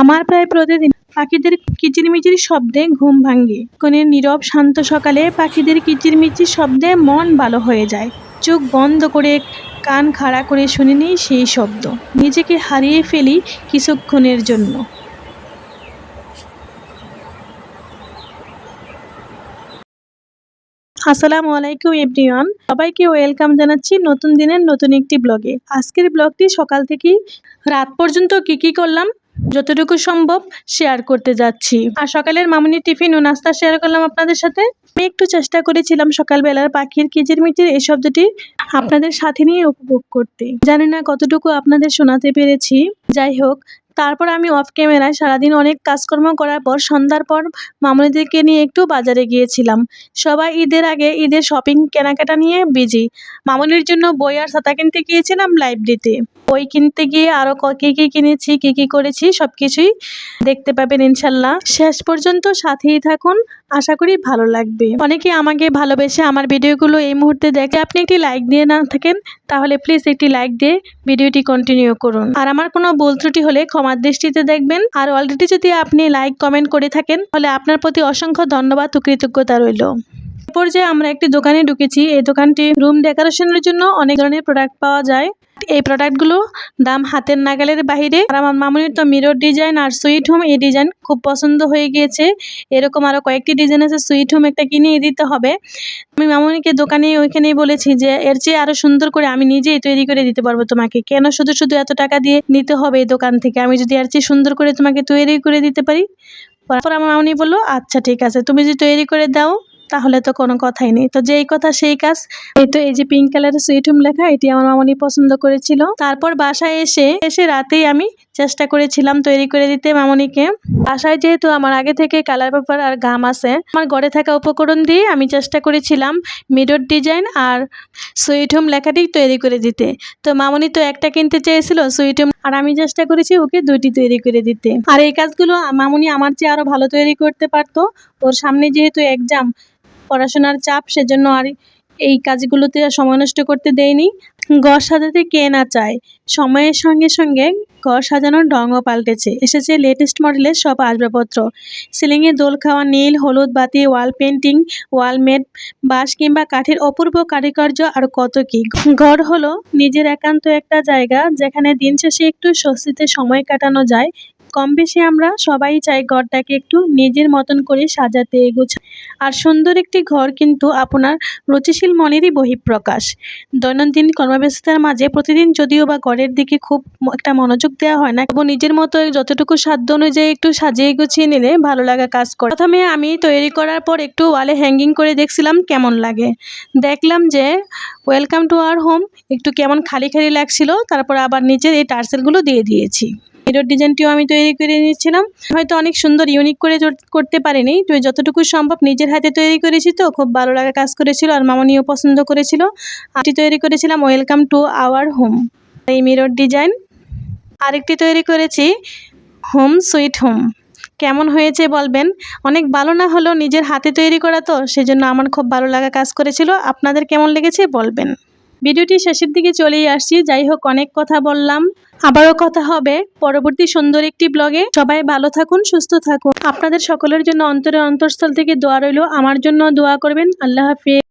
আমার প্রায় প্রতিদিন পাখিদের কিচিরমিচির শব্দে ঘুম ভাঙে। কোনের নীরব শান্ত সকালে পাখিদের কিচিরমিচির শব্দে মন ভালো হয়ে যায়। চোখ বন্ধ করে কান খাড়া করে শুনে নিই সেই শব্দ। নিজেকে হারিয়ে ফেলি কিছুক্ষণের জন্য। আসসালামু আলাইকুম এভরিওয়ান। সবাইকে ওয়েলকাম জানাচ্ছি নতুন দিনের নতুন একটি ব্লগে। আজকের ব্লগটি সকাল থেকে রাত পর্যন্ত কি কি করলাম? যতটুকু সম্ভব শেয়ার করতে যাচ্ছি। আর সকালের মামুনি টিফিন ও নাস্তা শেয়ার করলাম আপনাদের সাথে। আমি একটু চেষ্টা করেছিলাম সকালবেলার পাখির কিচিরমিচির এই শব্দটি আপনাদের সাথে নিয়ে উপভোগ করতে। জানি না কতটুকু আপনাদের শোনাতে পেরেছি। যাই হোক তারপর আমি অফ ক্যামেরায় সারাদিন অনেক কাজকর্ম করার পর সন্ধ্যার পর মামুনিদেরকে নিয়ে একটু বাজারে গিয়েছিলাম। সবাই ঈদের আগে ঈদের শপিং কেনাকাটা নিয়ে বিজি মামুনির জন্য বই আর ছাতা কিনতে গিয়েছিলাম লাইব্রেরিতে বই কিনতে গিয়ে আরও কী কী কিনেছি, কী কী করেছি সব কিছুই দেখতে পাবেন ইনশাল্লাহ। শেষ পর্যন্ত সাথেই থাকুন। আশা করি ভালো লাগবে। অনেকে আমাকে ভালোবেসে আমার ভিডিওগুলো এই মুহূর্তে দেখে আপনি একটি লাইক দিয়ে না থাকেন, তাহলে প্লিজ একটি লাইক দিয়ে ভিডিওটি কন্টিনিউ করুন। আর আমার কোনো ভুল ত্রুটি হলে ক্ষমার দৃষ্টিতে দেখবেন। আর অলরেডি যদি আপনি লাইক কমেন্ট করে থাকেন, তাহলে আপনার প্রতি অসংখ্য ধন্যবাদ ও কৃতজ্ঞতা রইল। পর্যায়ে আমরা একটি দোকানে ঢুকেছি, এই দোকানটি রুম ডেকোরেশনের জন্য অনেক ধরনের প্রোডাক্ট পাওয়া যায়। এই প্রোডাক্টগুলো দাম হাতের নাগালের বাহিরে। আর আমার মামুনির তো মিরর ডিজাইন আর সুইট হোম এই ডিজাইন খুব পছন্দ হয়ে গিয়েছে। এরকম আরও কয়েকটি ডিজাইন আছে সুইট হোম একটা কিনে দিতে হবে। আমি মামুনিকে দোকানে ওইখানেই বলেছি যে, এর চেয়ে আরও সুন্দর করে আমি নিজেই তৈরি করে দিতে পারব তোমাকে। কেন শুধু শুধু এত টাকা দিয়ে নিতে হবে এই দোকান থেকে? আমি যদি এর চেয়ে সুন্দর করে তোমাকে তৈরি করে দিতে পারি? তারপর আমার মামুনি বলল আচ্ছা ঠিক আছে। তুমি যদি তৈরি করে দাও তাহলে তো কোনো কথাই নেই। তো যেই কথা সেই কাজ। এই তো এই যে পিঙ্ক কালারের সুইট হোম লেখা, এটি আমার মামনি পছন্দ করেছিল। তারপর বাসায় এসে এসে রাতেই আমি চেষ্টা করেছিলাম তৈরি করে দিতে মামনিকে। বাসায় যেহেতু আমার আগে থেকে কালার পেপার আর গাম আছে, আমার ঘরে থাকা উপকরণ দিয়ে আমি চেষ্টা করেছিলাম মিডর ডিজাইন আর সুইট হোম লেখাটি তৈরি করে দিতে। তো মামনি তো একটা কিনতে চেয়েছিল সুইট হোম, আর আমি চেষ্টা করেছি ওকে দুইটি তৈরি করে দিতে। আর এই কাজগুলো মামনি আমার চেয়ে আরও ভালো তৈরি করতে পারতো। ওর সামনে যেহেতু এক্সাম পড়াশোনার চাপ, সেজন্য আর এই কাজগুলোতে সময় নষ্ট করতে দেয়নি। ঘর সাজাতে কে না চায়? সময়ের সঙ্গে সঙ্গে ঘর সাজানোর ঢংও পাল্টেছে। এসেছে লেটেস্ট মডেলের সব আসবাবপত্র। সিলিংয়ে দোল খাওয়া, নীল, হলুদ, বাতি, ওয়াল পেন্টিং ওয়ালমেট বাঁশ কিংবা কাঠের অপূর্ব কারিকার্য আর কত কি। ঘর হলো নিজের একান্ত একটা জায়গা যেখানে দিন শেষে একটু স্বস্তিতে সময় কাটানো যায়। কম বেশি আমরা সবাই চাই ঘরটাকে একটু নিজের মতন করে সাজাতে, গোছা আর সুন্দর একটি ঘর কিন্তু আপনার রুচিশীল মনেরই বহিঃপ্রকাশ। দৈনন্দিন কর্মব্যস্ততার মাঝে প্রতিদিন যদিও বা ঘরের দিকে খুব একটা মনোযোগ দেওয়া হয় না এবং নিজের মতো যতটুকু সাধ্য অনুযায়ী একটু সাজিয়ে গুছিয়ে নিলে ভালো লাগা কাজ করে। প্রথমে আমি তৈরি করার পর একটু ওয়ালে হ্যাঙ্গিং করে দেখছিলাম কেমন লাগে। দেখলাম যে ওয়েলকাম টু আওয়ার হোম একটু কেমন খালি খালি লাগছিল, তারপর আবার নিচের এই টার্সেলগুলো দিয়ে দিয়েছি। মিরর ডিজাইনটিও আমি তৈরি করে নিয়েছিলাম। হয়তো অনেক সুন্দর ইউনিক করে করতে পারিনি। তো যতটুকু সম্ভব নিজের হাতে তৈরি করেছি তো। খুব ভালো লাগা কাজ করেছিল আর মামনিও পছন্দ করেছিল। আরটি তৈরি করেছিলাম ওয়েলকাম টু আওয়ার হোম এই মিরর ডিজাইন আরেকটি তৈরি করেছি হোম সুইট হোম কেমন হয়েছে বলবেন? অনেক ভালো না হলেও নিজের হাতে তৈরি করা তো, সেজন্য আমার খুব ভালো লাগা কাজ করেছিল। আপনাদের কেমন লেগেছে বলবেন। ভিডিওটি শেষের দিকে চলেই আসছি। যাই হোক, অনেক কথা বললাম। আবারও কথা হবে পরবর্তী সুন্দর একটি ব্লগে। সবাই ভালো থাকুন, সুস্থ থাকুন। আপনাদের সকলের জন্য অন্তরে অন্তরস্থল থেকে দোয়া রইল। আমার জন্য দোয়া করবেন। আল্লাহ হাফিজ।